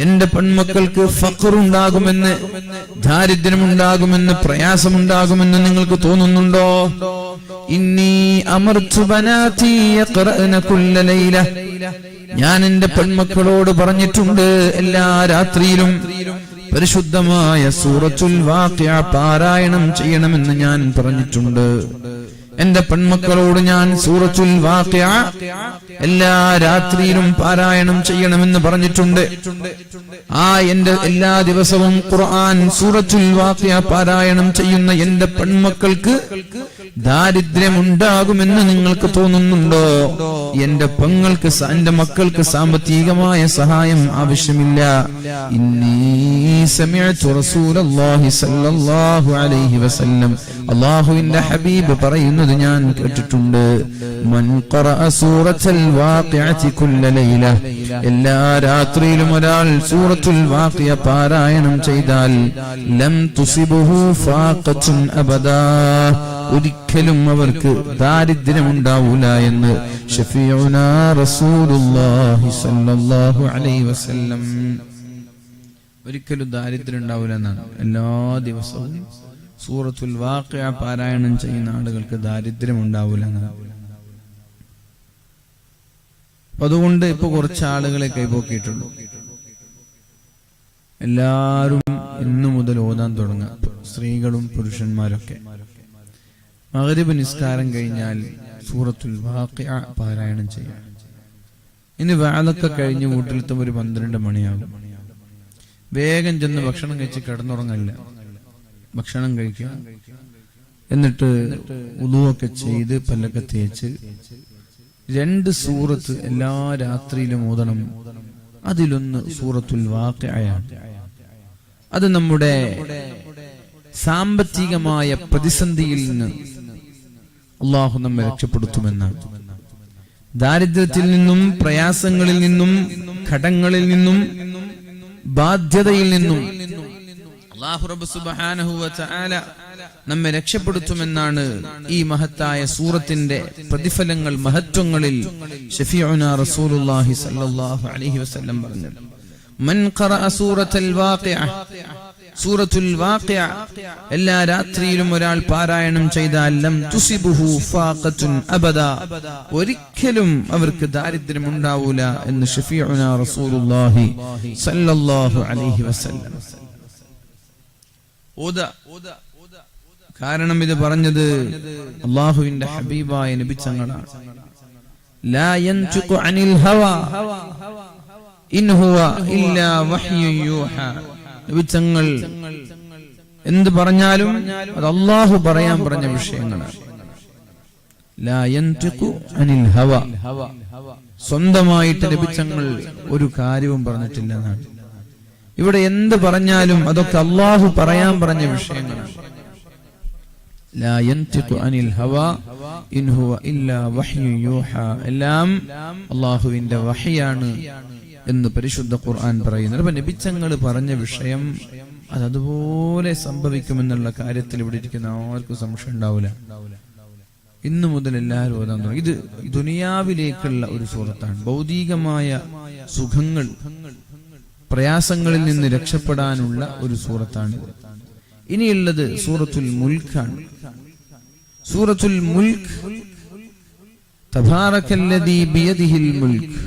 എന്റെ പെൺമക്കൾക്ക് ഫക്കറുണ്ടാകുമെന്ന് ദാരിദ്ര്യമുണ്ടാകുമെന്ന് പ്രയാസമുണ്ടാകുമെന്ന് നിങ്ങൾക്ക് തോന്നുന്നുണ്ടോ? ഇന്നീ അമർത്തു ബനാതി യഖറഅന കുല്ല ലൈല. ഞാൻ എന്റെ പെൺമക്കളോട് പറഞ്ഞിട്ടുണ്ട് എല്ലാ രാത്രിയിലും പരിശുദ്ധമായ സൂറത്തുൽ വാക്യ പാരായണം ചെയ്യണമെന്ന് ഞാൻ പറഞ്ഞിട്ടുണ്ട്. എന്റെ പെൺമക്കളോട് ഞാൻ സൂറത്തുൽ വാക്യ എല്ലാ രാത്രിയിലും പാരായണം ചെയ്യണമെന്ന് പറഞ്ഞിട്ടുണ്ട്. ആ എന്റെ എല്ലാ ദിവസവും ഖുർആൻ സൂറത്തുൽ വാക്യ പാരായണം ചെയ്യുന്ന എന്റെ പെൺമക്കൾക്ക് ദാരിദ്ര്യമുണ്ടാകുമെന്ന് നിങ്ങൾക്ക് തോന്നുന്നുണ്ടോ? എന്റെ പെങ്ങൾക്ക് എന്റെ മക്കൾക്ക് സാമ്പത്തികമായ സഹായം ആവശ്യമില്ല. അള്ളാഹുവിന്റെ ഹബീബ് പറയുന്നത് ഞാൻ കേട്ടിട്ടുണ്ട്. എല്ലാ രാത്രിയിലും ഒരാൾ സൂറത്തുൽ വാഖിയ പാരായണം ചെയ്താൽ ലം ഒരിക്കലും അവർക്ക് ദാരിദ്ര്യം ഉണ്ടാവൂല എന്ന് ഒരിക്കലും ദാരിദ്ര്യം ഉണ്ടാവില്ല എന്നാണ്. എല്ലാ ദിവസവും സൂറത്തുൽ വാഖിയ പാരായണം ചെയ്യുന്ന ആളുകൾക്ക് ദാരിദ്ര്യം ഉണ്ടാവില്ല എന്നാണ് അതുകൊണ്ട് ഇപ്പൊ കുറച്ച് ആളുകളെ കൈപോക്കിയിട്ടുള്ളൂ. എല്ലാരും ഇന്നു മുതൽ ഓതാൻ തുടങ്ങാം സ്ത്രീകളും പുരുഷന്മാരൊക്കെ. മഗ്രിബ് നിസ്കാരം കഴിഞ്ഞാൽ സൂറത്തുൽ പാരായണം ചെയ്യാം. ഇനി വേളൊക്കെ കഴിഞ്ഞ് വീട്ടിലെത്തുമ്പോൾ ഒരു പന്ത്രണ്ട് മണിയാകും. വേഗം ചെന്ന് ഭക്ഷണം കഴിച്ച് കിടന്നുറങ്ങല്ല. ഭക്ഷണം കഴിക്കുക. എന്നിട്ട് ഉളുവൊക്കെ ചെയ്ത് പല്ലൊക്കെ തേച്ച് രണ്ട് സൂറത്ത് എല്ലാ രാത്രിയിലും ഓതണം. അതിലൊന്ന് സൂറത്തുൽ വാക്കയാണ് അത് നമ്മുടെ സാമ്പത്തികമായ പ്രതിസന്ധിയിൽ നിന്ന് അള്ളാഹു നമ്മെ രക്ഷപ്പെടുത്തുമെന്ന് ദാരിദ്ര്യത്തിൽ നിന്നും പ്രയാസങ്ങളിൽ നിന്നും ഘടങ്ങളിൽ നിന്നും ബാധ്യതയിൽ നിന്നും സുബ്ഹാനഹു തആല നമ്മെ രക്ഷപ്പെടുത്തുമെന്നാണ് ഈ മഹത്തായ സൂറത്തിന്റെ പ്രതിഫലങ്ങൾ മഹത്വങ്ങളിൽ ഷഫീഉന റസൂലുള്ളാഹി സ്വല്ലല്ലാഹു അലൈഹി വസല്ലം പറഞ്ഞത്. മൻ ഖറഅ സൂറത്തുൽ വാഖിഅ സൂറത്തുൽ വാഖിയ. എല്ലാ രാത്രിയിലും ഒരാൾ പാരായണം ചെയ്താൽ തുസിബുഹു ഫാഖത്തുൻ അബദ. ഒരിക്കലും അവർക്ക് ദാരിദ്ര്യം ഉണ്ടാവൂല എന്ന് ഷഫീഉന റസൂലുള്ളാഹി സല്ലല്ലാഹു അലൈഹി വസല്ലം. ഓത കാരണം ഇത് പറഞ്ഞത് അള്ളാഹുവിന്റെ ഹബീബായ നബിച്ചങ്ങളാണ് ലാ യൻതുഖു അനിൽ ഹവ. ഇൻ ഹുവ ഇല്ലാ വഹ്യു യൂഹാ. നബിച്ചങ്ങൾ എന്ത് പറഞ്ഞാലും അത് അള്ളാഹു പറയാൻ പറഞ്ഞ വിഷയങ്ങളാണ്. അനിൽ ഹവ. സ്വന്തമായിട്ട് ലഭിച്ചങ്ങൾ ഒരു കാര്യവും പറഞ്ഞിട്ടില്ല എന്നാണ് ഇവിടെ എന്ത് പറഞ്ഞാലും അതൊക്കെ അള്ളാഹു പറയാൻ പറഞ്ഞ വിഷയങ്ങളാണ്. എല്ലാം അള്ളാഹുവിന്റെ വഹയാണ്. എന്ന് പരിശുദ്ധ ഖുർആൻ പറയുന്നത്. അപ്പൊ നബിച്ചങ്ങൾ പറഞ്ഞ വിഷയം അത് അതുപോലെ സംഭവിക്കുമെന്നുള്ള കാര്യത്തിൽ ഇവിടെ ഇരിക്കുന്ന ആർക്കും സംശയം ഉണ്ടാവില്ല. ഇന്നു മുതൽ എല്ലാവരും ഓതാൻ തുടങ്ങി. ഇത് ദുനിയാവിലേക്കുള്ള ഒരു സുഹൃത്താണ്. ഭൗതികമായ സുഖങ്ങൾ പ്രയാസങ്ങളിൽ നിന്ന് രക്ഷപ്പെടാനുള്ള ഒരു സൂറത്താണ് ഇനിയുള്ളത് സൂറത്തുൽ മുൽഖാണ് സൂറത്തുൽ മുൽഖ് തബാറക്കല്ലദീ ബിയദിഹിൽ മുൽക്ക്.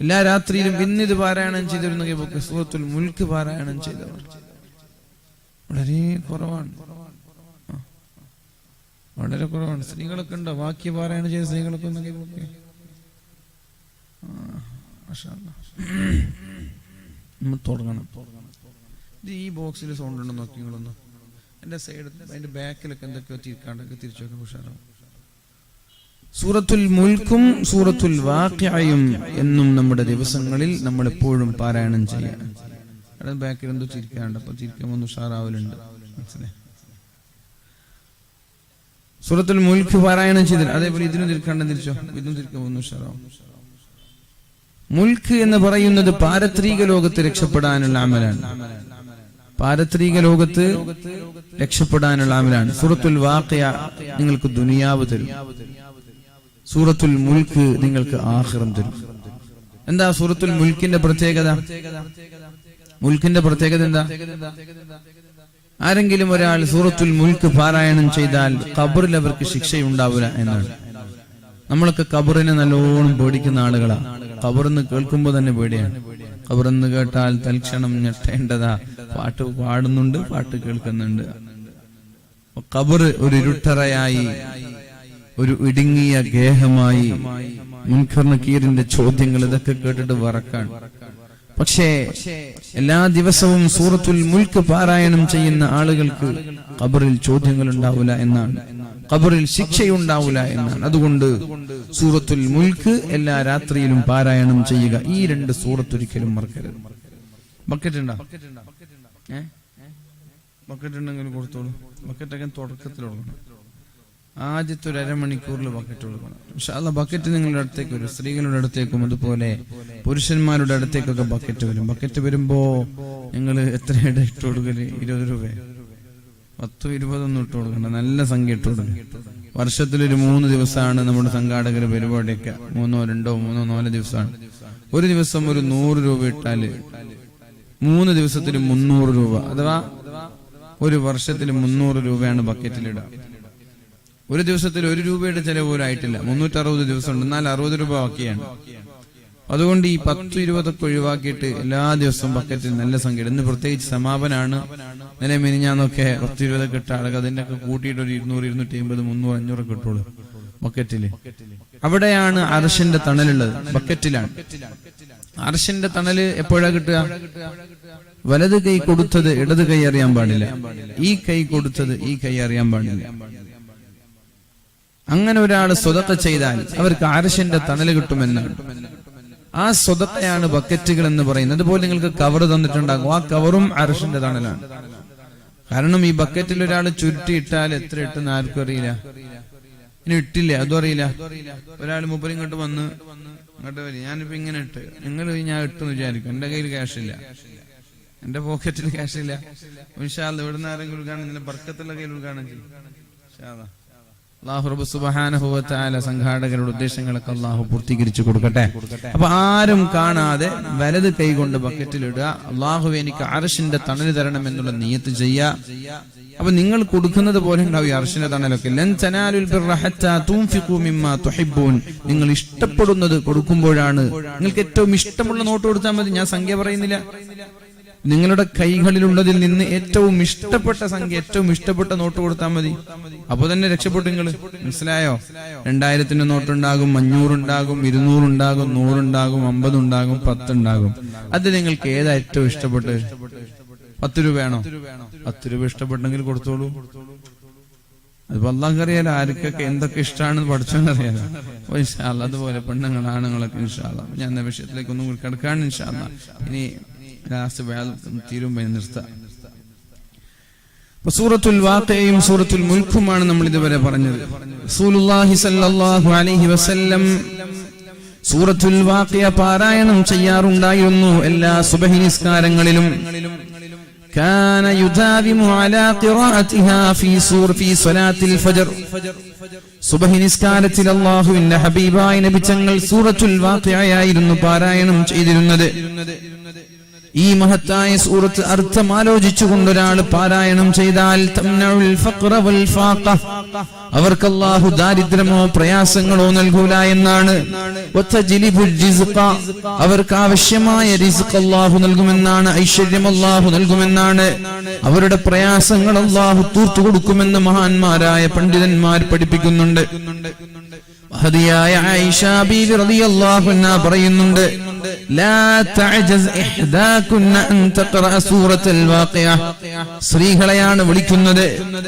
എല്ലാ രാത്രിയിലും ഇന്നിത് പാരായണം ചെയ്തിരുന്ന സൂറത്തുൽ മുൽക്ക് പാരായണം ചെയ്തവർ. വളരെ കുറവാണ്. വളരെ കുറവാണ്. സ്ത്രീകളൊക്കെ ഉണ്ടോ? വാക്യ പാരായണം ചെയ്ത സ്ത്രീകളൊക്കെ നമ്മൾ തുടങ്ങണം. ഈ ബോക്സിൽ സൗണ്ട് ഉണ്ടോ നോക്കി നിങ്ങളൊന്ന്. എന്റെ സൈഡ് അതിന്റെ ബാക്കിലൊക്കെ എന്തൊക്കെയോ തിരിക്കാണ്ടൊക്കെ തിരിച്ചു നോക്കാൻ ഉഷാറാവും. സൂറത്തുൽ മുൽക്കും സൂറത്തുൽ വാക്യായും എന്നും നമ്മുടെ ദിവസങ്ങളിൽ നമ്മൾ എപ്പോഴും പാരായണം ചെയ്യാം. അവിടെ ബാക്കിൽ എന്തോ ചിരിക്കാണ്ട് അപ്പൊ ചിരിക്കുമ്പോൾ ഉഷാറാവലുണ്ട്. സൂറത്തുൽ മുൽക്ക് പാരായണം ചെയ്തില്ല അതേപോലെ ഇതിനും തിരിക്കാണ്ട് തിരിച്ചോ ഇതിനും തിരിക്കുമ്പോൾ ഉഷാറാവും. മുൽക്ക് എന്ന് പറയുന്നത് പാരത്രിക ലോകത്ത് രക്ഷപ്പെടാനുള്ള അമലാണ്. പാരത്രിക ലോകത്ത് രക്ഷപ്പെടാനുള്ള അമലാണ്. സൂറത്തുൽ വാഖിയ നിങ്ങൾക്ക് ദുനിയാവ് തരും. സൂറത്തുൽ മുൽക്ക് നിങ്ങൾക്ക് ആഹ്റം തരും. എന്താ സൂറത്തുൽ മുൽക്കിന്റെ പ്രത്യേകത? മുൽക്കിന്റെ പ്രത്യേകത എന്താ? ആരെങ്കിലും ഒരാൾ സൂറത്തുൽ മുൽക്ക് പാരായണം ചെയ്താൽ കബറിൽ അവർക്ക് ശിക്ഷയുണ്ടാവില്ല എന്നാണ്. നമ്മളൊക്കെ കബറിനെ നല്ലോണം പേടിക്കുന്ന ആളുകളാ. കബറിന്ന് കേൾക്കുമ്പോൾ തന്നെ പേടിയാണ്. കബറിന്ന് കേട്ടാൽ തൽക്ഷണം ഞെട്ടേണ്ടതാ. പാട്ട് പാടുന്നുണ്ട് പാട്ട് കേൾക്കുന്നുണ്ട്. ഖബർ ഒരു ഇരുട്ടറയായി ഒരു ഇടുങ്ങിയ ഗേഹമായി മുൻഖർണക്കീറിന്റെ ചോദ്യങ്ങൾ ഇതൊക്കെ കേട്ടിട്ട് വറക്കാൻ പക്ഷേ എല്ലാ ദിവസവും സൂറത്തുൽ മുൽക്ക് പാരായണം ചെയ്യുന്ന ആളുകൾക്ക് ഖബറിൽ ചോദ്യങ്ങൾ ഉണ്ടാവില്ല എന്നാണ്. ഖബറിൽ ശിക്ഷയുണ്ടാവില്ല എന്നാണ്. അതുകൊണ്ട് സൂറത്തുൽ മുൽക്ക് എല്ലാ രാത്രിയിലും പാരായണം ചെയ്യുക. ഈ രണ്ട് സൂറത്തൊരിക്കലും മറക്കരുത്. ബക്കറ്റ് ഉണ്ടോ? ബക്കറ്റ് ഉണ്ടെങ്കിൽ കൊടുത്തോളൂ. ബക്കറ്റൊക്കെ തുടക്കത്തിൽ ആദ്യത്തെ ഒരു അരമണിക്കൂറിൽ ബക്കറ്റ് കൊടുക്കണം. പക്ഷെ അല്ല ബക്കറ്റ് നിങ്ങളുടെ അടുത്തേക്ക് വരും. സ്ത്രീകളുടെ അടുത്തേക്കും അതുപോലെ പുരുഷന്മാരുടെ അടുത്തേക്കൊക്കെ ബക്കറ്റ് വരും. ബക്കറ്റ് വരുമ്പോ നിങ്ങൾ എത്രയുടെ ഇട്ട് കൊടുക്കൽ? ഇരുപത് രൂപ പത്തോ ഇരുപതൊന്നും ഇട്ട് കൊടുക്കണ്ട. നല്ല സംഖ്യ ഇട്ട് കൊടുക്കണം. വർഷത്തിലൊരു മൂന്ന് ദിവസമാണ് നമ്മുടെ സംഘാടകർ പരിപാടിയൊക്കെ. മൂന്നോ രണ്ടോ മൂന്നോ നാലോ ദിവസമാണ്. ഒരു ദിവസം ഒരു നൂറ് രൂപ ഇട്ടാൽ മൂന്ന് ദിവസത്തിന് മുന്നൂറ് രൂപ. അഥവാ ഒരു വർഷത്തിൽ മുന്നൂറ് രൂപയാണ് ബക്കറ്റിലിടുക ഒരു ദിവസത്തിൽ ഒരു രൂപയുടെ ചെലവ് പോലും ആയിട്ടില്ല മുന്നൂറ്റി അറുപത് ദിവസം ഉണ്ട് എന്നാൽ അറുപത് രൂപ ബാക്കിയാണ്. അതുകൊണ്ട് ഈ പത്ത് ഇരുപതൊക്കെ ഒഴിവാക്കിയിട്ട് എല്ലാ ദിവസവും ബക്കറ്റിൽ നല്ല സംഖ്യ. ഇന്ന് പ്രത്യേകിച്ച് സമാപനാണ്. നില മിനിഞ്ഞാന്നൊക്കെ പത്ത് ഇരുപതൊക്കെ ഇട്ട ആളുകൾ അതിന്റെ ഒക്കെ കൂട്ടിയിട്ട് ഒരു ഇരുന്നൂറ് ഇരുന്നൂറ്റി അമ്പത് മുന്നൂറ് അഞ്ഞൂറൊക്കെ ഇട്ടോളൂ ബക്കറ്റിൽ അവിടെയാണ് അർഷിന്റെ തണലുള്ളത്. ബക്കറ്റിലാണ്. അർഷിന്റെ തണൽ എപ്പോഴാ കിട്ടുക? വലത് കൈ കൊടുത്തത് ഇടത് കൈ അറിയാൻ പാടില്ല. ഈ കൈ കൊടുത്തത് ഈ കൈ അറിയാൻ പാടില്ല. അങ്ങനെ ഒരാൾ സ്വതക്ക ചെയ്താൽ അവർക്ക് അരശന്റെ തണൽ കിട്ടുമെന്നാണ്. ആ സ്വതക്കയാണ് ബക്കറ്റുകൾ എന്ന് പറയുന്നത്. അതുപോലെ നിങ്ങൾക്ക് കവർ തന്നിട്ടുണ്ടാകും. ആ കവറും അരശന്റെ തണലാണ്. കാരണം ഈ ബക്കറ്റിൽ ഒരാൾ ചുരുട്ടി ഇട്ടാൽ എത്ര ഇട്ടെന്ന് ആർക്കും അറിയില്ല. ഇനി ഇട്ടില്ല. അതും അറിയില്ല. ഒരാൾ മുപ്പരി ഇങ്ങോട്ട് വന്ന് ഇങ്ങോട്ട് വരും. ഞാനിപ്പോ ഇങ്ങനെ ഇട്ട്. നിങ്ങൾ ഞാൻ ഇട്ടെന്ന് വിചാരിക്കും. എന്റെ കയ്യിൽ ക്യാഷ് ഇല്ല. എന്റെ പോക്കറ്റിൽ ക്യാഷ് ഇല്ല. വിശാൽ ഇവിടുന്ന് ആരെങ്കിലും ഉദ്ഘാടനം ബർക്കത്തുള്ള കയ്യിൽ ഉദ്ഘാടനം ചെയ്യും സംഘാടകരുടെ ഉദ്ദേശങ്ങളൊക്കെ അള്ളാഹു പൂർത്തീകരിച്ചു കൊടുക്കട്ടെ. അപ്പൊ ആരും കാണാതെ വലത് കൈ കൊണ്ട് ബക്കറ്റിലിടുക അള്ളാഹു എനിക്ക് അർഷിന്റെ തണൽ തരണം എന്നുള്ള നീയത്ത് ചെയ്യുക അപ്പൊ നിങ്ങൾ കൊടുക്കുന്നത് പോലെ ഉണ്ടാവും ഈ അർഷിന്റെ തണലൊക്കെ. നിങ്ങൾ ഇഷ്ടപ്പെടുന്നത് കൊടുക്കുമ്പോഴാണ്. നിങ്ങൾക്ക് ഏറ്റവും ഇഷ്ടമുള്ള നോട്ട് കൊടുത്താൽ മതി. ഞാൻ സംഖ്യ പറയുന്നില്ല. നിങ്ങളുടെ കൈകളിലുള്ളതിൽ നിന്ന് ഏറ്റവും ഇഷ്ടപ്പെട്ട സംഖ്യ ഏറ്റവും ഇഷ്ടപ്പെട്ട നോട്ട് കൊടുത്താൽ മതി. അപ്പൊ തന്നെ രക്ഷപ്പെട്ടു നിങ്ങൾ മനസ്സിലായോ? രണ്ടായിരത്തിന്റെ നോട്ടുണ്ടാകും അഞ്ഞൂറുണ്ടാകും ഇരുന്നൂറുണ്ടാകും നൂറുണ്ടാകും അമ്പതുണ്ടാകും പത്തുണ്ടാകും. അത് നിങ്ങൾക്ക് ഏതാ ഏറ്റവും ഇഷ്ടപ്പെട്ട് പത്ത് രൂപയാണോ പത്ത് രൂപ ഇഷ്ടപ്പെട്ടെങ്കിൽ കൊടുത്തോളൂ. അതിപ്പോ അള്ളാഹ് അറിയാലോ ആർക്കൊക്കെ എന്തൊക്കെ ഇഷ്ടമാണെന്ന് പഠിച്ചോന്നറിയാലോ അതുപോലെ പെണ്ണുങ്ങൾ ആണുങ്ങളൊക്കെ ഇൻഷാല്ല ഞാൻ എന്ന വിഷയത്തിലേക്ക് ഒന്നും കൂടി കിടക്കാണ് ഇൻഷാല്ല ഇനി ലാസ്റ്റ് വേൽ തീരുമ്പോ ഇനി നിർത്താം അപ്പൊ സൂറത്തുൽ വാക്കയും സൂറത്തുൽ മുൽക്കുമാണ് നമ്മൾ ഇതുവരെ പറഞ്ഞത് റസൂലുള്ളാഹി സല്ലല്ലാഹു അലൈഹി വസല്ലം സൂറത്തുൽ വാക്കിയ പാരായണം ചെയ്യാറുണ്ടായിരുന്നു എല്ലാ സുബഹി നിസ്കാരങ്ങളിലും كان يداوم على قراءتها في سور في صلاة الفجر സുബഹി നിസ്കാരത്തിൽ അള്ളാഹുവിന്റെ ഹബീബായ നബി തങ്ങൾ സൂറത്തുൽ വാഖിയയായിരുന്നു പാരായണം ചെയ്തിരുന്നത് ഈ മഹത്തായ സൂറത്ത് അർത്ഥം ആലോചിച്ചുകൊണ്ട് ഒരാൾ പാരായണം ചെയ്താൽ അവർക്ക് ദാരിദ്ര്യമോ പ്രയാസങ്ങളോ നൽകൂല എന്നാണ്. അവർക്ക് ആവശ്യമായ റിസ്ഖ് അല്ലാഹു നൽകുമെന്നാണ് ഐശ്വര്യം അല്ലാഹു നൽകുമെന്നാണ്. അവരുടെ പ്രയാസങ്ങൾ അല്ലാഹു തീർത്തു കൊടുക്കുമെന്ന് മഹാന്മാരായ പണ്ഡിതന്മാർ പഠിപ്പിക്കുന്നുണ്ട്. റളിയല്ലാഹു അൻഹ പറയുന്നുണ്ട് സ്ത്രീകളെയാണ് വിളിക്കുന്നത്.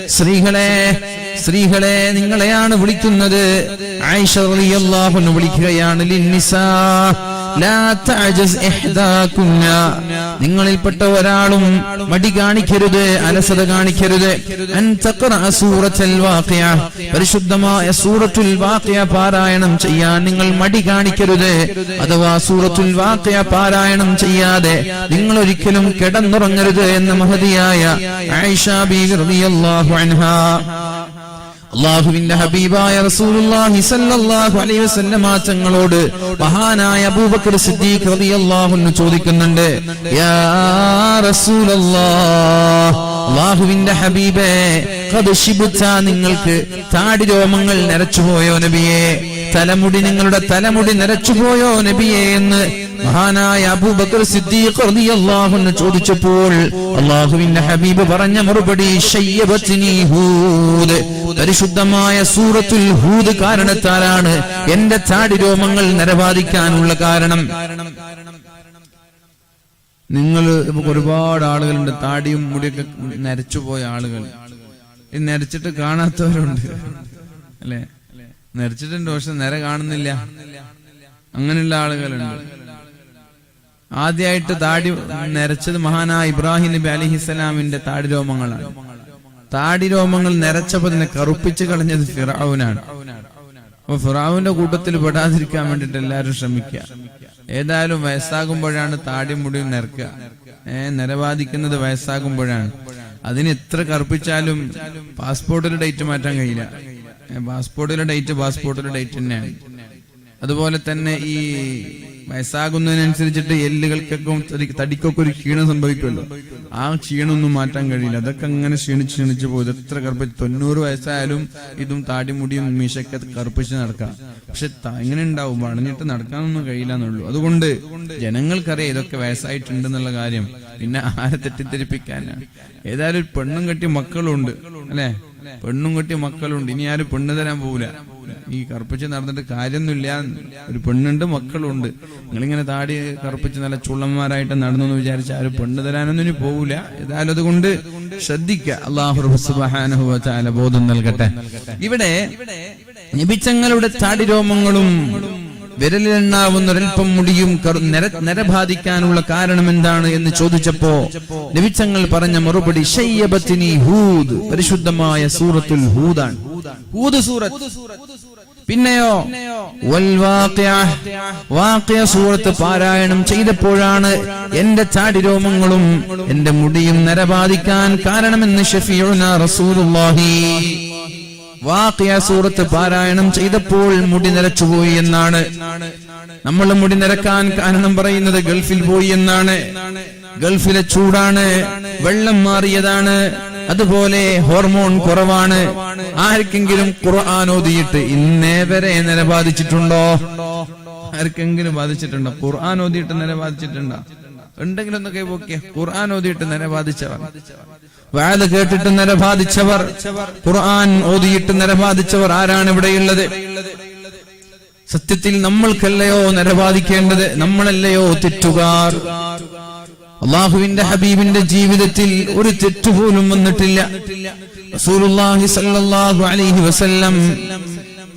സ്ത്രീകളെ സ്ത്രീകളെ നിങ്ങളെയാണ് വിളിക്കുന്നത്. ആയിഷ വിളിക്കുകയാണ് ലിന്നിസാ നിങ്ങളിൽപ്പെട്ട ഒരാളും മടി കാണിക്കരുത് അലസത കാണിക്കരുത്. പരിശുദ്ധമായ സൂറത്തുൽ വാക്യ പാരായണം ചെയ്യാൻ നിങ്ങൾ മടി കാണിക്കരുത് അഥവാ സൂറത്തുൽ വാക്യ പാരായണം ചെയ്യാതെ നിങ്ങൾ ഒരിക്കലും കിടന്നുറങ്ങരുത് എന്ന മഹതിയായ ആയിഷ ബി റളിയല്ലാഹു അൻഹ. അള്ളാഹുവിന്റെ ഹബീബായ റസൂലുള്ളാഹി സല്ലല്ലാഹു അലൈഹി തങ്ങളോട് മഹാനായ അബൂബക്കർ സിദ്ദീഖ് റളിയല്ലാഹു അൻഹു ചോദിക്കുന്നുണ്ട് യാ അള്ളാഹുവിന്റെ ഹബീബേ ശിബ്ത നിങ്ങൾക്ക് താടി രോമങ്ങൾ നരച്ചുപോയോ നബിയെ? തലമുടി നിങ്ങളുടെ തലമുടി നരച്ചുപോയോ നബിയെ? എന്ന് മഹാനായ അബൂബക്കർ സിദ്ദീഖ് റളിയല്ലാഹു അൻഹു ചോദിച്ചപ്പോൾ അള്ളാഹുവിന്റെ ഹബീബ് പറഞ്ഞ മറുപടി ശയ്യബത്നി ഹൂദ്. പരിശുദ്ധമായ സൂറത്തുൽ ഹൂദ് കാരണത്താലാണ് എന്റെ താടി രോമങ്ങൾ നരവാദിക്കാനുള്ള കാരണം. നിങ്ങൾ ഒരുപാട് ആളുകളുണ്ട് താടിയും മുടിയൊക്കെ നരച്ചുപോയ ആളുകൾ. ഈ നരച്ചിട്ട് കാണാത്തവരുണ്ട്. അല്ലെ? നരച്ചിട്ടുണ്ട് പക്ഷെ നിര കാണുന്നില്ല. അങ്ങനെയുള്ള ആളുകളുണ്ട്. ആദ്യമായിട്ട് താടി നരച്ചത് മഹാനായ ഇബ്രാഹിം നബി അലിഹിസ്സലാമിന്റെ താടി രോമങ്ങളാണ്. താടി രോമങ്ങൾ നിരച്ചപ്പോ തന്നെ കറുപ്പിച്ച് കളഞ്ഞത് ഫിറാവുനാണ് അപ്പൊ ഫിറാവുന്റെ കൂട്ടത്തിൽ പെടാതിരിക്കാൻ വേണ്ടിട്ട് എല്ലാവരും ശ്രമിക്കുക. ഏതായാലും വയസ്സാകുമ്പോഴാണ് താടി മുടി നിരക്കുക. ഏഹ് നിരബാധിക്കുന്നത് വയസ്സാകുമ്പോഴാണ്. അതിന് എത്ര കറുപ്പിച്ചാലും പാസ്പോർട്ടിൽ ഡേറ്റ് മാറ്റാൻ കഴിയില്ല. പാസ്പോർട്ടിലെ ഡേറ്റ് പാസ്പോർട്ടിലെ ഡേറ്റ് തന്നെയാണ്. അതുപോലെ തന്നെ ഈ വയസ്സാകുന്നതിനനുസരിച്ചിട്ട് എല്ലുകൾക്കൊക്കെ തടി- തടിക്കൊക്കെ ഒരു ക്ഷീണം സംഭവിക്കുമല്ലോ. ആ ക്ഷീണമൊന്നും മാറ്റാൻ കഴിയില്ല. അതൊക്കെ അങ്ങനെ ക്ഷീണിച്ച് ക്ഷീണിച്ച് പോകും എത്ര കറുപ്പിച്ച് തൊണ്ണൂറ് വയസ്സായാലും ഇതും താടിമുടിയും മീശയൊക്കെ കറുപ്പിച്ച് നടക്കാം. പക്ഷെ എങ്ങനെ ഉണ്ടാവും. വളഞ്ഞിട്ട് നടക്കാനൊന്നും കഴിയില്ല എന്നുള്ളൂ അതുകൊണ്ട് ജനങ്ങൾക്കറിയാം ഇതൊക്കെ വയസ്സായിട്ടുണ്ടെന്നുള്ള കാര്യം. പിന്നെ ആരെ തെറ്റിദ്ധരിപ്പിക്കാനാണ് ഏതായാലും പെണ്ണും കെട്ടി മക്കളുണ്ട്. അല്ലെ? പെണ്ണും കെട്ടി മക്കളുണ്ട്. ഇനി ആരും പെണ്ണ് തരാൻ പോവില്ല. ഈ കറുപ്പിച്ച് നടന്നിട്ട് കാര്യമൊന്നുമില്ല. ഒരു പെണ്ണുണ്ട് മക്കളുണ്ട്. നിങ്ങളിങ്ങനെ താടി കറുപ്പിച്ച് നല്ല ചുള്ളന്മാരായിട്ട് നടന്നു എന്ന് വിചാരിച്ച ആരും പെണ്ണ് തരാനൊന്നും ഇനി പോവില്ല ഏതായാലും അതുകൊണ്ട് ശ്രദ്ധിക്കുക അള്ളാഹു ബോധം നൽകട്ടെ. ഇവിടെ നിബിച്ചങ്ങളുടെ താടി രോമങ്ങളും വിരലിലെണ്ണാവുന്ന ഒരൽപ്പം മുടിയും നിര- കാരണം എന്താണ് എന്ന് ചോദിച്ചപ്പോ നിബിച്ചങ്ങൾ പറഞ്ഞ മറുപടി പരിശുദ്ധമായ സൂറത്തുൽ ഹൂദാണ്. ഹൂദ് സൂറത്ത്. പിന്നെയോ? വാക്യ സൂറത്ത് പാരായണം ചെയ്തപ്പോഴാണ് എന്റെ ചാടിരോമങ്ങളും എന്റെ മുടിയും നരബാധിക്കാൻ കാരണമെന്ന് ഷഫീഉന റസൂലുള്ളാഹി. വാക്കിയ സൂറത്ത് പാരായണം ചെയ്തപ്പോൾ മുടി നിരച്ചുപോയി എന്നാണ്. നമ്മൾ മുടി നിരക്കാൻ കാരണം പറയുന്നത് ഗൾഫിൽ പോയി എന്നാണ്. ഗൾഫിലെ ചൂടാണ്. വെള്ളം മാറിയതാണ്. അതുപോലെ ഹോർമോൺ കുറവാണ്. ആർക്കെങ്കിലും ഖുർആൻ ഓതിയിട്ട് ഇന്നേ വരെ നില ബാധിച്ചിട്ടുണ്ടോ ആർക്കെങ്കിലും ബാധിച്ചിട്ടുണ്ടോ ഖുർആൻ ഓതിയിട്ട് നില ബാധിച്ചിട്ടുണ്ടോ ഉണ്ടെങ്കിലും ഒന്ന് കൈപോക്കിയ ഖുർആൻ ഓതിയിട്ട് നില ബാധിച്ചവർ വാത് കേട്ടിട്ട് നില ബാധിച്ചവർ ഖുർആൻ ഓതിയിട്ട് നില ബാധിച്ചവർ ആരാണ് ഇവിടെയുള്ളത്? സത്യത്തിൽ നമ്മൾക്കല്ലയോ നില ബാധിക്കേണ്ടത് നമ്മളല്ലയോ തെറ്റുകാർ? അള്ളാഹുവിന്റെ ഹബീബിന്റെ ജീവിതത്തിൽ ഒരു തെറ്റുപോലും വന്നിട്ടില്ല. അലൈഹി വസല്ലം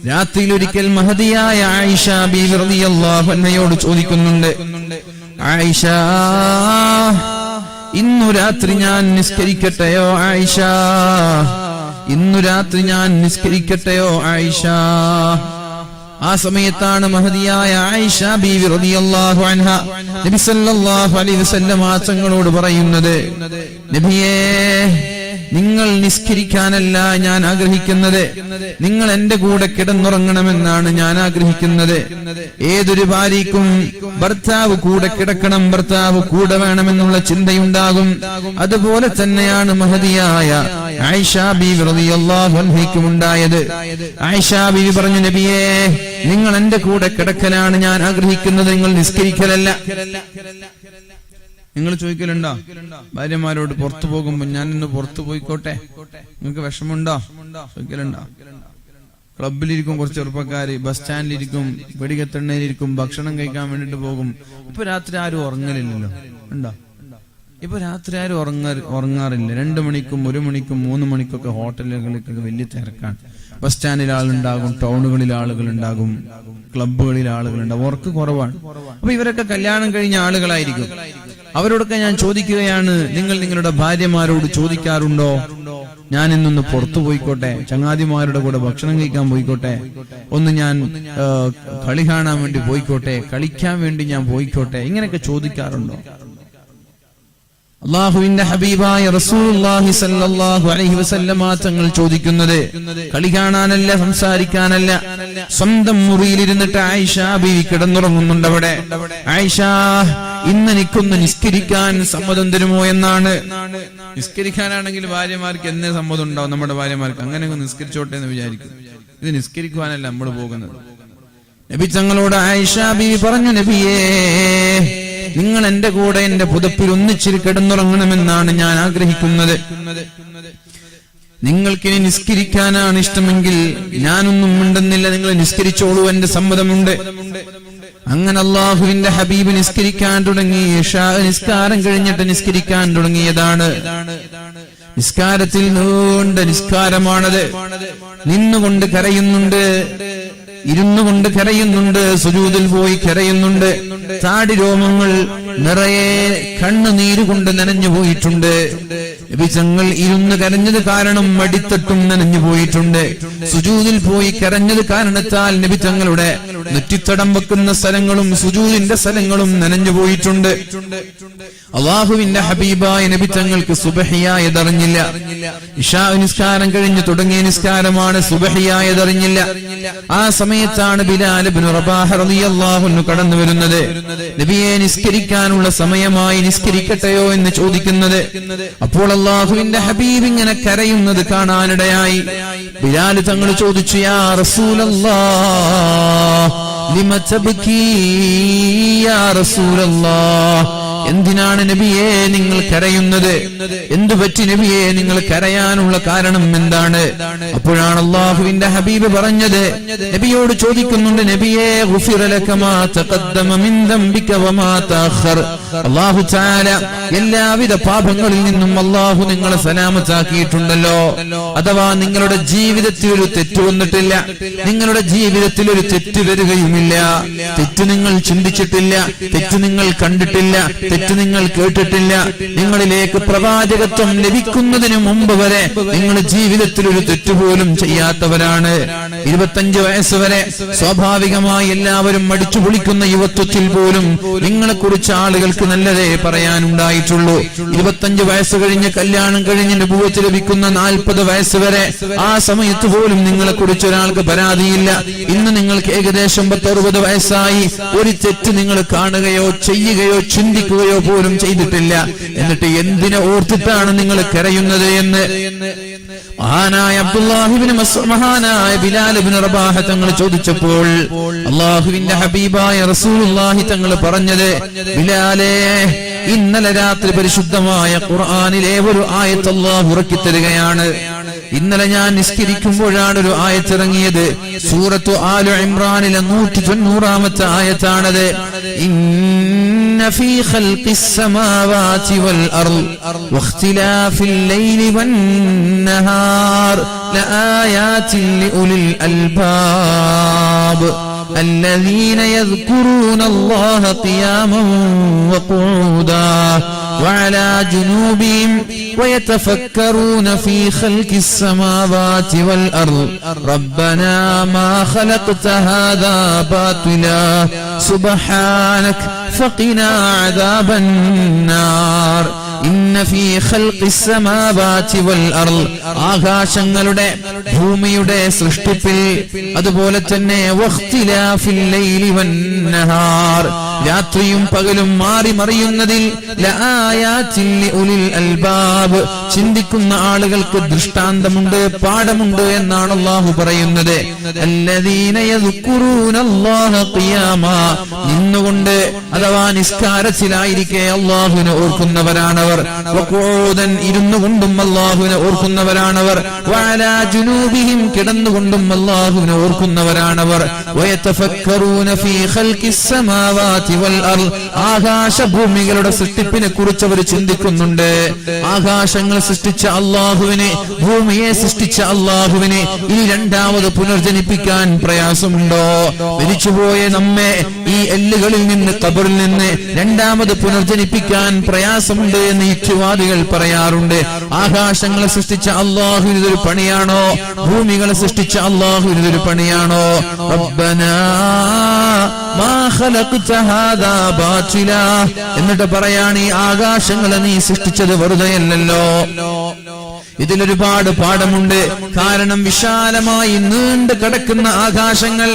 രാത്രിയിൽ ഒരിക്കൽ മഹതിയായ ആയിഷ ബീവി റളിയല്ലാഹു അൻഹയോട് ചോദിക്കുന്നുണ്ട് ആയിഷ ഇന്നു രാത്രി ഞാൻ നിസ്കരിക്കട്ടെയോ ആയിഷ? ഇന്നു രാത്രി ഞാൻ നിസ്കരിക്കട്ടെയോ ആയിഷ? ആ സമയത്താണ് മഹതിയായ ആയിഷ ബീവി റളിയല്ലാഹു അൻഹ നബി സല്ലല്ലാഹു അലൈഹി വസല്ലം ആ തങ്ങളോട് പറയുന്നത് നബിയേ നിങ്ങൾ നിസ്കരിക്കാനല്ല ഞാൻ ആഗ്രഹിക്കുന്നത്. നിങ്ങൾ എന്റെ കൂടെ കിടന്നുറങ്ങണമെന്നാണ് ഞാൻ ആഗ്രഹിക്കുന്നത്. ഏതൊരു ഭാര്യക്കും ഭർത്താവ് കൂടെ കിടക്കണം ഭർത്താവ് കൂടെ വേണമെന്നുള്ള ചിന്തയുണ്ടാകും. അതുപോലെ തന്നെയാണ് മഹതിയായ ആയിഷ ബീവി റളിയല്ലാഹു അൻഹയ്ക്കും ഉണ്ടായത്. ആയിഷ ബീവി പറഞ്ഞു നബിയേ നിങ്ങൾ എന്റെ കൂടെ കിടക്കലാണ് ഞാൻ ആഗ്രഹിക്കുന്നത്. നിങ്ങൾ നിസ്കരിക്കലല്ല. നിങ്ങൾ ചോദിക്കലുണ്ടോ? ഭാര്യമാരോട് പുറത്തു പോകുമ്പോ ഞാൻ ഇന്ന് പുറത്തു പോയിക്കോട്ടെ? നിങ്ങൾക്ക് വിഷമുണ്ടോ ചോദിക്കലുണ്ടോ? ക്ലബിലിരിക്കും കുറച്ച് ചെറുപ്പക്കാര് ബസ് സ്റ്റാൻഡിലിരിക്കും വെടികത്തെണ്ണയിലിരിക്കും ഭക്ഷണം കഴിക്കാൻ വേണ്ടിട്ട് പോകും. ഇപ്പൊ രാത്രി ആരും ഉറങ്ങലില്ലല്ലോ. ഉണ്ടോ? ഇപ്പൊ രാത്രി ആരും ഉറങ്ങാ ഉറങ്ങാറില്ല. രണ്ടു മണിക്കും ഒരു മണിക്കും മൂന്ന് മണിക്കൊക്കെ ഹോട്ടലുകളിലൊക്കെ വലിയ തിരക്കാണ്. ബസ് സ്റ്റാൻഡിൽ ആളുണ്ടാകും ടൗണുകളിൽ ആളുകൾ ഉണ്ടാകും ക്ലബുകളിൽ ആളുകൾ ഉണ്ടാകും ഉറക്ക് കുറവാണ്. അപ്പൊ ഇവരൊക്കെ കല്യാണം കഴിഞ്ഞ ആളുകളായിരിക്കും. അവരോടൊക്കെ ഞാൻ ചോദിക്കുകയാണ് നിങ്ങൾ നിങ്ങളുടെ ഭാര്യമാരോട് ചോദിക്കാറുണ്ടോ? ഞാൻ ഇന്നൊന്ന് പുറത്തു പോയിക്കോട്ടെ ചങ്ങാതിമാരുടെ കൂടെ ഭക്ഷണം കഴിക്കാൻ പോയിക്കോട്ടെ ഒന്ന് ഞാൻ കളി കാണാൻ വേണ്ടി പോയിക്കോട്ടെ കളിക്കാൻ വേണ്ടി ഞാൻ പോയിക്കോട്ടെ ഇങ്ങനെയൊക്കെ ചോദിക്കാറുണ്ടോ? അള്ളാഹുവിന്റെ ഹബീബായ റസൂലുള്ളാഹി സല്ലല്ലാഹു അലൈഹി വസല്ലമ തങ്ങൾ ചോദിക്കുന്നത് കളി കാണാനല്ല സംസാരിക്കാനല്ല. സ്വന്തം മുറിയിലിരുന്നിട്ട് ആയിഷ ബീവി കിടന്നുറങ്ങുന്നുണ്ട് അവിടെ. ആയിഷ ഇന്ന് എനിക്കൊന്ന് നിസ്കരിക്കാൻ സമ്മതം തരുമോ എന്നാണ്. നിസ്കരിക്കാനാണെങ്കിൽ ഭാര്യമാർക്ക് എന്നേ സമ്മതം ഉണ്ടാവും നമ്മുടെ ഭാര്യമാർക്ക്. അങ്ങനെ അങ്ങ് നിസ്കരിച്ചോട്ടെ എന്ന് വിചാരിക്കും ഇത് നിസ്കരിക്കുവാനല്ല നമ്മൾ പോകുന്നത്. നബി തങ്ങളോട് ആയിഷ ബീവി പറഞ്ഞു നബിയേ നിങ്ങൾ എന്റെ കൂടെ എന്റെ പുതപ്പിൽ ഒന്നിച്ചിരി കിടന്നുറങ്ങണമെന്നാണ് ഞാൻ ആഗ്രഹിക്കുന്നത്. നിങ്ങൾക്കിനി നിസ്കരിക്കാനാണ് ഇഷ്ടമെങ്കിൽ ഞാനൊന്നും ഉണ്ടെന്നില്ല നിങ്ങൾ നിസ്കരിച്ചോളൂ എന്റെ സമ്മതമുണ്ട്. അങ്ങനെ അള്ളാഹുവിന്റെ ഹബീബ് നിസ്കരിക്കാൻ തുടങ്ങി നിസ്കാരം കഴിഞ്ഞിട്ട് നിസ്കരിക്കാൻ തുടങ്ങിയതാണ്. നിസ്കാരത്തിൽ നീണ്ട നിസ്കാരമാണത്. നിന്നുകൊണ്ട് കരയുന്നുണ്ട് ഇരുന്നു കൊണ്ട് കരയുന്നുണ്ട് സുജൂതിൽ പോയി കരയുന്നുണ്ട്. താടി രോമങ്ങൾ നിറയെ കണ്ണുനീര് കൊണ്ട് നനഞ്ഞു പോയിട്ടുണ്ട്. വിജങ്ങൾ ഇരുന്ന് കരഞ്ഞത് കാരണം മടിത്തട്ടും നനഞ്ഞു പോയിട്ടുണ്ട്. സുജൂതിൽ പോയി കരഞ്ഞത് കാരണത്താൽ നബി തങ്ങളുടെ നെറ്റിത്തടം വെക്കുന്ന സ്ഥലങ്ങളും സുജൂതിന്റെ സ്ഥലങ്ങളും നനഞ്ഞു പോയിട്ടുണ്ട്. അള്ളാഹുവിന്റെ ഹബീബായ നബി തങ്ങൾക്ക് സുബഹിയായതറിഞ്ഞില്ല ഇഷാ നിസ്കാരം കഴിഞ്ഞു തുടങ്ങിയ നിസ്കാരമാണ് സുബഹിയായതറിഞ്ഞില്ല ആ സമയത്താണ് കടന്നു വരുന്നത്. നബിയെ നിസ്കരിക്കാനുള്ള സമയമായി നിസ്കരിക്കട്ടെയോ എന്ന് ചോദിക്കുന്നത്. അപ്പോൾ അള്ളാഹുവിന്റെ ഹബീബ് ഇങ്ങനെ കരയുന്നത് കാണാനിടയായി. ബിലാൽ തങ്ങൾ ചോദിച്ചു യാ റസൂലല്ലാഹ് ലിമ യാ എന്തിനാണ് നബിയെ നിങ്ങൾ കരയുന്നത്? എന്തു പറ്റി നബിയെ നിങ്ങൾ കരയാനുള്ള കാരണം എന്താണ്? അപ്പോഴാണ് അള്ളാഹുവിന്റെ ഹബീബ് പറഞ്ഞത്. നബിയോട് ചോദിക്കുന്നുണ്ട് നബിയെ തആല എല്ലാവിധ പാപങ്ങളിൽ നിന്നും അള്ളാഹു നിങ്ങളെ സലാമത്താക്കിയിട്ടുണ്ടല്ലോ. അഥവാ നിങ്ങളുടെ ജീവിതത്തിൽ ഒരു തെറ്റ് വന്നിട്ടില്ല. നിങ്ങളുടെ ജീവിതത്തിൽ ഒരു തെറ്റ് വരികയുമില്ല. തെറ്റ് നിങ്ങൾ ചിന്തിച്ചിട്ടില്ല. തെറ്റ് നിങ്ങൾ കണ്ടിട്ടില്ല. തെറ്റ് നിങ്ങൾ കേട്ടിട്ടില്ല. നിങ്ങളിലേക്ക് പ്രവാചകത്വം ലഭിക്കുന്നതിന് മുമ്പ് വരെ നിങ്ങൾ ജീവിതത്തിൽ ഒരു തെറ്റുപോലും ചെയ്യാത്തവരാണ്. ഇരുപത്തഞ്ച് വയസ്സ് വരെ സ്വാഭാവികമായി എല്ലാവരും മടിച്ചു പൊളിക്കുന്ന യുവത്വത്തിൽ പോലും നിങ്ങളെ കുറിച്ച് ആളുകൾക്ക് നല്ലതേ പറയാനുണ്ടായിട്ടുള്ളൂ. ഇരുപത്തഞ്ച് വയസ്സ് കഴിഞ്ഞ് കല്യാണം കഴിഞ്ഞ് അനുഭവത്തിൽ ലഭിക്കുന്ന നാൽപ്പത് വയസ്സ് വരെ ആ സമയത്ത് പോലും നിങ്ങളെ കുറിച്ച് ഒരാൾക്ക് പരാതിയില്ല. ഇന്ന് നിങ്ങൾക്ക് ഏകദേശം പത്തറുപത് വയസ്സായി. ഒരു തെറ്റ് നിങ്ങൾ കാണുകയോ ചെയ്യുകയോ ചിന്തിക്കുകയോ പോലും ചെയ്തിട്ടില്ല. എന്നിട്ട് എന്തിനെ ഓർത്തിട്ടാണ് നിങ്ങൾ കരയുന്നത് എന്ന്? മഹാനായ അബ്ദുല്ലാഹിബിന് മഹാനായ ബിലാലിബിന് റബാഹ തങ്ങൾ ചോദിച്ചപ്പോൾ അള്ളാഹുവിന്റെ ഹബീബായ റസൂലുള്ളാഹി തങ്ങൾ പറഞ്ഞത് ബിലാലേ ഇന്നലെ രാത്രി പരിശുദ്ധമായ ഖുർആനിലെ ഒരു ആയത്ത് അള്ളാഹു തരികയാണ്. ഇന്നലെ ഞാൻ നിസ്കരിക്കുമ്പോഴാണ് ഒരു ആയത്തിറങ്ങിയത് സൂറത്തു ആലു ഇമ്രാനിലെ നൂറ്റി തൊണ്ണൂറാമത്തെ ആയത്താണത്. إن في خلق السماوات والأرض واختلاف الليل والنهار لآيات لأولي الألباب الذين يذكرون الله قياما وقعودا وعلى جنوبهم ويتفكرون في خلق السماوات والأرض. ربنا ما خلقت هذا باطلا. سبحانك فقنا عذاب النار. ആകാശങ്ങളുടെ ഭൂമിയുടെ സൃഷ്ടിപ്പിൽ അതുപോലെ തന്നെ രാത്രിയും പകലും മാറി മറിയുന്നതിൽ അൽബാബ്. ചിന്തിക്കുന്ന ആളുകൾക്ക് ദൃഷ്ടാന്തമുണ്ട് പാഠമുണ്ട് എന്നാണ് അള്ളാഹു പറയുന്നത്. നിന്നുകൊണ്ട് അഥവാ നിസ്കാരത്തിലായിരിക്കെ അള്ളാഹുവിനെ ഓർക്കുന്നവരാണവർ. ഇരുന്നു കൊണ്ടും അള്ളാഹുവിനെ ഓർക്കുന്നവരാണവർ. ജുനൂബിഹിം കിടന്നുകൊണ്ടും അള്ളാഹുവിനെ ഓർക്കുന്നവരാണവർ. ആകാശഭൂമികളുടെ സൃഷ്ടിപ്പിനെ കുറിച്ച് അവർ ചിന്തിക്കുന്നുണ്ട്. ആകാശങ്ങൾ സൃഷ്ടിച്ച അള്ളാഹുവിനെ ഭൂമിയെ സൃഷ്ടിച്ച അള്ളാഹുവിനെ ഈ രണ്ടാമത് പുനർജനിപ്പിക്കാൻ പ്രയാസമുണ്ടോ? മരിച്ചുപോയ നമ്മെ ഈ എല്ലുകളിൽ നിന്ന് കബറിൽ നിന്ന് രണ്ടാമത് പുനർജനിപ്പിക്കാൻ പ്രയാസമുണ്ട് എന്ന് യുക്തിവാദികൾ പറയാറുണ്ട്. ആകാശങ്ങളെ സൃഷ്ടിച്ച അള്ളാഹു ഇതൊരു പണിയാണോ? ഭൂമികളെ സൃഷ്ടിച്ച അള്ളാഹു ഇതൊരു പണിയാണോ? എന്നിട്ട് പറയാണ് ഈ ആകാശങ്ങളെ നീ സൃഷ്ടിച്ചത് വെറുതെയല്ലല്ലോ. ഇതിലൊരുപാട് പാഠമുണ്ട്. കാരണം വിശാലമായി നീണ്ടു കിടക്കുന്ന ആകാശങ്ങൾ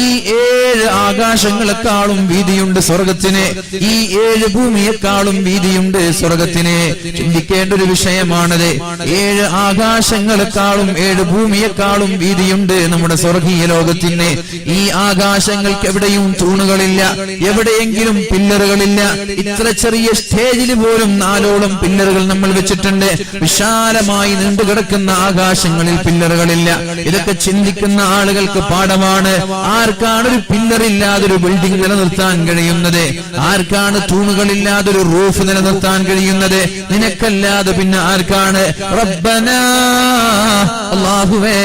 ഈ ഏഴ് ആകാശങ്ങളെക്കാളും വീതിയുണ്ട് സ്വർഗത്തിന് ഈ ഏഴ് ഭൂമിയെക്കാളും വീതിയുണ്ട് സ്വർഗത്തിന് ചിന്തിക്കേണ്ട ഒരു വിഷയമാണത് ഏഴ് ആകാശങ്ങളെക്കാളും ഏഴ് ഭൂമിയെക്കാളും വീതിയുണ്ട് നമ്മുടെ സ്വർഗീയ ലോകത്തിന്. ഈ ആകാശങ്ങൾക്ക് എവിടെയും തൂണുകളില്ല എവിടെയെങ്കിലും പില്ലറുകളില്ല. ഇത്ര ചെറിയ സ്റ്റേജിൽ പോലും നാലോളം പില്ലറുകൾ നമ്മൾ വെച്ചിട്ടുണ്ട്. വിശാലമായി നീണ്ടുകിടക്കുന്ന ആകാശങ്ങളിൽ പില്ലറുകളില്ല. ഇതൊക്കെ ചിന്തിക്കുന്ന ആളുകൾക്ക് പാഠമാണ്. ആർക്കാണ് ഒരു പില്ലറില്ലാതെ ഒരു ബിൽഡിംഗ് നിലനിർത്താൻ കഴിയുന്നത്? ആർക്കാണ് തൂണുകളില്ലാതെ ഒരു റൂഫ് നിലനിർത്താൻ കഴിയുന്നത്? നിനക്കല്ലാതെ പിന്നെ ആർക്കാണ്? റബ്ബന അള്ളാഹുവേ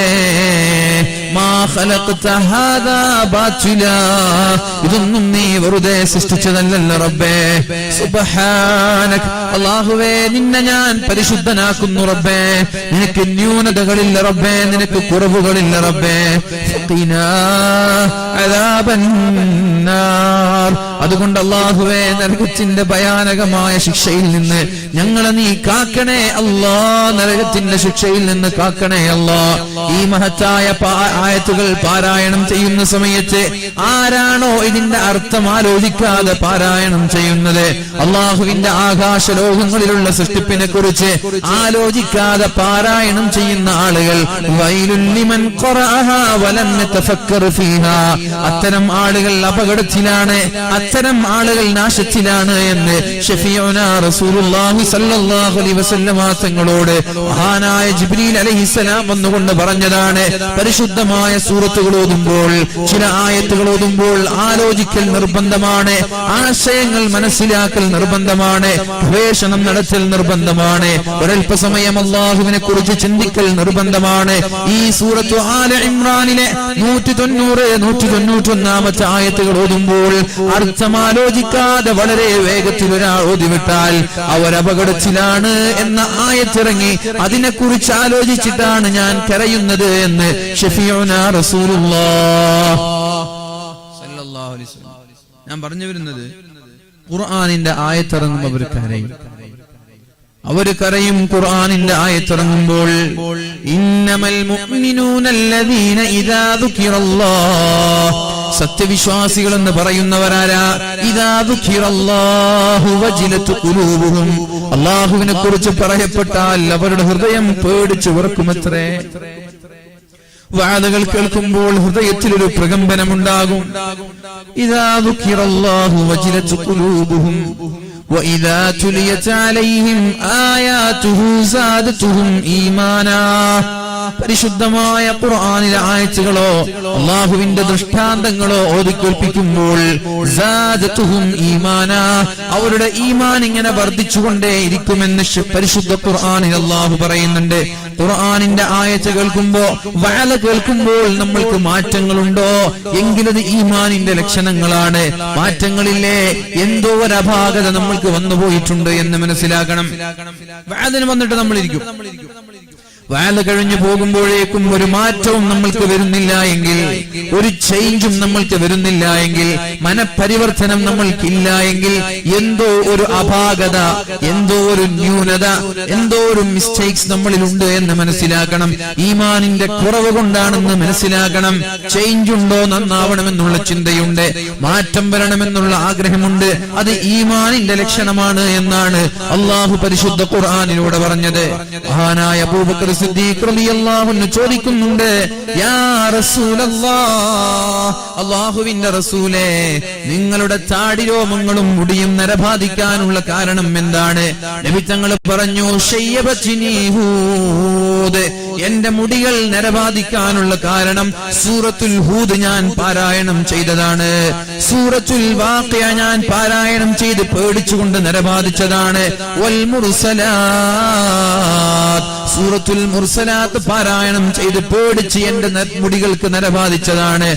ഇതൊന്നും നീ വെറുതെ സൃഷ്ടിച്ചതല്ലല്ലോ റബ്ബേ. അല്ലാഹുവേ നിന്നെ ഞാൻ പരിശുദ്ധനാക്കുന്നു റബ്ബേ. നിനക്ക് ന്യൂനതകളില്ല റബ്ബേ. നിനക്ക് കുറവുകളില്ല റബ്ബേ. അതുകൊണ്ട് അള്ളാഹുവേ നരകത്തിന്റെ ഭയാനകമായ ശിക്ഷയിൽ നിന്ന് ഞങ്ങളെ നീ കാക്കണേ അല്ലാ. നരകത്തിന്റെ ശിക്ഷയിൽ നിന്ന് കാക്കണേ അല്ലാ. ഈ മഹത്തായ ആയത്തുകൾ പാരായണം ചെയ്യുന്ന സമയത്ത് ആരാണോ ഇതിന്റെ അർത്ഥം ആലോചിക്കാതെ പാരായണം ചെയ്യുന്നത്? അള്ളാഹുവിന്റെ ആകാശ ലോകങ്ങളിലുള്ള സൃഷ്ടിപ്പിനെ കുറിച്ച് ആലോചിക്കാതെ പാരായണം ചെയ്യുന്ന ആളുകൾ അത്തരം ആളുകൾ അപകടത്തിലാണ് അത്തരം ആളുകൾ നാശത്തിലാണ് എന്ന് തങ്ങളോട് മഹാനായ ജിബ്രീൽ അലൈഹിസ്സലാം വന്നുകൊണ്ട് പറഞ്ഞതാണ് പരിശുദ്ധമായ സൂറത്തുകൾ ഓതുമ്പോൾ ചില ആയത്തുകൾ ഓതുമ്പോൾ ആലോചിക്കൽ നിർബന്ധമാണ് ആശയങ്ങൾ മനസ്സിലാക്കൽ നിർബന്ധമാണ് ഗവേഷണം നടത്തൽ നിർബന്ധമാണ് ഒരൽപ്പസമയം അള്ളാഹുവിനെ കുറിച്ച് ചിന്തിക്കൽ നിർബന്ധമാണ്. ഈ സൂറത്തു ആല ഇമ്രാനിലെ നൂറ്റി തൊണ്ണൂറ് നൂറ്റി തൊണ്ണൂറ്റി ഒന്നാമത്തെ ആയത്തുകൾ ഓതുമ്പോൾ അർത്ഥമാലോചിക്കാതെ വളരെ വേഗത്തിൽ ഒരാൾ ഓതിവിട്ടാൽ അവരപകടത്തിലാണ് എന്ന ആയത്തിറങ്ങി അതിനെക്കുറിച്ച് ആലോചിച്ചിട്ടാണ് ഞാൻ കരയുന്നത് എന്ന് ഞാൻ പറഞ്ഞു വരുന്നത് ഖുർആാനിന്റെ ആയത്തിറങ്ങുമ്പോൾ അവർ കരയും. അവർ കരയും ഖുർആാനിന്റെ ആയത്തിറങ്ങുമ്പോൾ ഇന്നമൽ മുഅ്മിനൂനല്ലദീന ഇദാ ദുകിറല്ലാഹ് സത്യവിശ്വാസികൾ എന്ന് പറയുന്നവരാരാ അല്ലാഹുവിനെ കുറിച്ച് പറയപ്പെട്ടാൽ അവരുടെ ഹൃദയം പേടിച്ചു വിറക്കുമത്രേ. വാദകൾ കേൾക്കുമ്പോൾ ഹൃദയത്തിൽ ഒരു പ്രകമ്പനമുണ്ടാകും ഇതാ ദുഃഖിറല്ലാഹു വജിലത്ത് ഖുലൂബുഹും وإذا تليت عليهم آياته زادتهم إيمانا പരിശുദ്ധമായ ഖുർആനിലെ ആയത്തുകളോ അള്ളാഹുവിന്റെ ദൃഷ്ടാന്തങ്ങളോ ഓതിക്കേൽപ്പിക്കുമ്പോൾ സാദത്തുഹും ഈമാന അവരുടെ ഈമാൻ ഇങ്ങനെ വർദ്ധിച്ചുകൊണ്ടേ ഇരിക്കുമെന്ന് ശ്- പരിശുദ്ധ ഖുർആനിൽ അള്ളാഹു പറയുന്നുണ്ട് ഖുർആനിന്റെ ആയത്ത് കേൾക്കുമ്പോ വയല കേൾക്കുമ്പോൾ നമ്മൾക്ക് മാറ്റങ്ങളുണ്ടോ? എങ്കിലത് ഈമാനിന്റെ ലക്ഷണങ്ങളാണ്. മാറ്റങ്ങളില്ലേ? എന്തോ ഒരു അപാകത നമ്മൾക്ക് വന്നുപോയിട്ടുണ്ട് എന്ന് മനസ്സിലാക്കണം. വയലിന് വന്നിട്ട് നമ്മൾ ഇരിക്കും വാല കഴിഞ്ഞു പോകുമ്പോഴേക്കും ഒരു മാറ്റവും നമ്മൾക്ക് വരുന്നില്ല എങ്കിൽ ഒരു ചേഞ്ചും നമ്മൾക്ക് വരുന്നില്ല എങ്കിൽ മനപരിവർത്തനം നമ്മൾക്കില്ല എങ്കിൽ എന്തോ ഒരു അപാകത എന്തോ ഒരു ന്യൂനത എന്തോ ഒരു മിസ്റ്റേക്സ് നമ്മളിലുണ്ട് എന്ന് മനസ്സിലാക്കണം. ഈമാനിന്റെ കുറവ് കൊണ്ടാണെന്ന് മനസ്സിലാക്കണം. ചേഞ്ച് ഉണ്ടോ നന്നാവണമെന്നുള്ള ചിന്തയുണ്ട്. മാറ്റം വരണമെന്നുള്ള ആഗ്രഹമുണ്ട്. അത് ഈമാനിന്റെ ലക്ഷണമാണ് എന്നാണ് അള്ളാഹു പരിശുദ്ധ ഖുർആാനിലൂടെ പറഞ്ഞത്. മഹാനായ അബൂബക്കർ ചോദിക്കുന്നുണ്ട് അള്ളാഹുവിന്റെ റസൂലേ നിങ്ങളുടെ താടിരോമങ്ങളും മുടിയും നരബാധിക്കാനുള്ള കാരണം എന്താണ് നബി തങ്ങൾ പറഞ്ഞു. എന്റെ മുടികൾ നരബാധിക്കാനുള്ള കാരണം സൂറത്തുൽ ഹൂദ് ഞാൻ പാരായണം ചെയ്തതാണ് സൂറത്തുൽ വാക്യ ഞാൻ പാരായണം ചെയ്ത് പേടിച്ചുകൊണ്ട് നരബാധിച്ചതാണ് സൂറത്തുൽ മുർസലാത്ത് പാരായണം ചെയ്ത് പേടിച്ച് എന്റെ മുടികൾക്ക് നരബാധിച്ചതാണ്.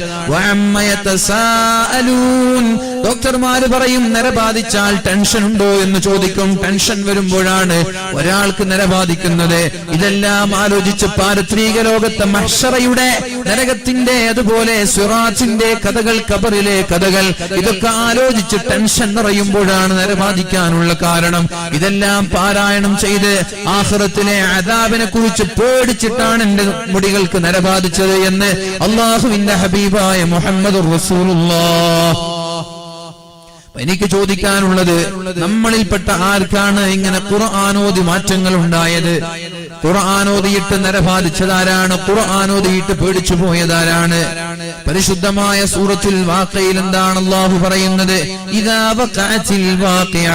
ഡോക്ടർമാര് പറയും നരബാധിച്ചാൽ ടെൻഷൻ ഉണ്ടോ എന്ന് ചോദിക്കും. ടെൻഷൻ വരുമ്പോഴാണ് ഒരാൾക്ക് നരബാധിക്കുന്നത് ഇതെല്ലാം ആലോചിച്ച് പാരത്രീക ലോകത്തെ മഹ്ഷറയുടെ നരകത്തിന്റെ അതുപോലെ സുറാത്തിന്റെ കഥകൾ കബറിലെ കഥകൾ ഇതൊക്കെ ആലോചിച്ച് ടെൻഷൻ നിറയുമ്പോഴാണ് നരബാധിക്കാനുള്ള കാരണം. ഇതെല്ലാം പാരായണം ചെയ്ത് ആഹ്റത്തിലെ അതാബിനെ കുറിച്ച് പേടിച്ചിട്ടാണ് എന്റെ മുടികൾക്ക് നരബാധിച്ചത് എന്ന് അള്ളാഹുവിന്റെ ഹബീബായ മുഹമ്മദ് റസൂലുള്ളാഹ്. എനിക്ക് ചോദിക്കാനുള്ളത് നമ്മളിൽപ്പെട്ട ആർക്കാണ് ഇങ്ങനെ ഖുർആാനോദി മാറ്റങ്ങൾ ഉണ്ടായത്? ഖുർആാനോദിയിട്ട് നരബാധിച്ചതാരാണ് ഖുർആാനോദിയിട്ട് പേടിച്ചു പോയതാരാണ്? പരിശുദ്ധമായ സൂറത്തിൽ വാക്കയിൽ എന്താണ് അള്ളാഹു പറയുന്നത്? ഇതാ വഖഅത്തിൽ വാഖിഅ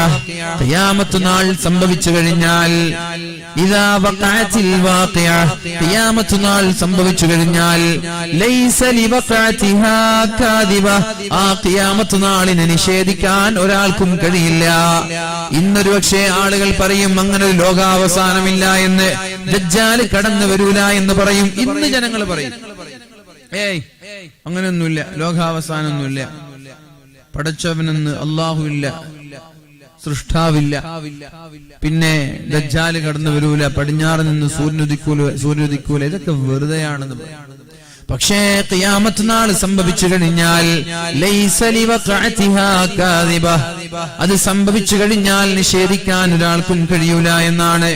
ഖിയാമത്ത് നാൾ സംഭവിച്ചു കഴിഞ്ഞാൽ ഇതാ വഖഅത്തിൽ വാഖിഅ ഖിയാമത്ത് നാൾ സംഭവിച്ചു കഴിഞ്ഞാൽ ആ ഖിയാമത്ത് നാളിനെ നിഷേധിക്കാൻ ഒരാൾക്കും കഴിയില്ല. ഇന്നൊരു പക്ഷേ ആളുകൾ പറയും അങ്ങനെ ഒരു ലോകാവസാനമില്ല എന്ന്. ദജ്ജാൽ കടന്നു വരൂല എന്ന് പറയും. ഇന്ന് ജനങ്ങൾ പറയും. ഏയ് അങ്ങനെയൊന്നുമില്ല. ലോകാവസാനൊന്നുമില്ല പടച്ചവനെന്ന് അള്ളാഹു ഇല്ല സൃഷ്ടാവില്ല. പിന്നെ ദജ്ജാൽ കടന്നു വരൂല. പടിഞ്ഞാറ് നിന്ന് സൂര്യനുദിക്കൂല സൂര്യനുദിക്കൂല. ഇതൊക്കെ വെറുതെയാണെന്ന്. പക്ഷേ ഖിയാമത്ത് നാൾ സംഭവിച്ചു കഴിഞ്ഞാൽ. അത് സംഭവിച്ചു കഴിഞ്ഞാൽ നിഷേധിക്കാൻ ഒരാൾക്കും കഴിയൂല എന്നാണ്.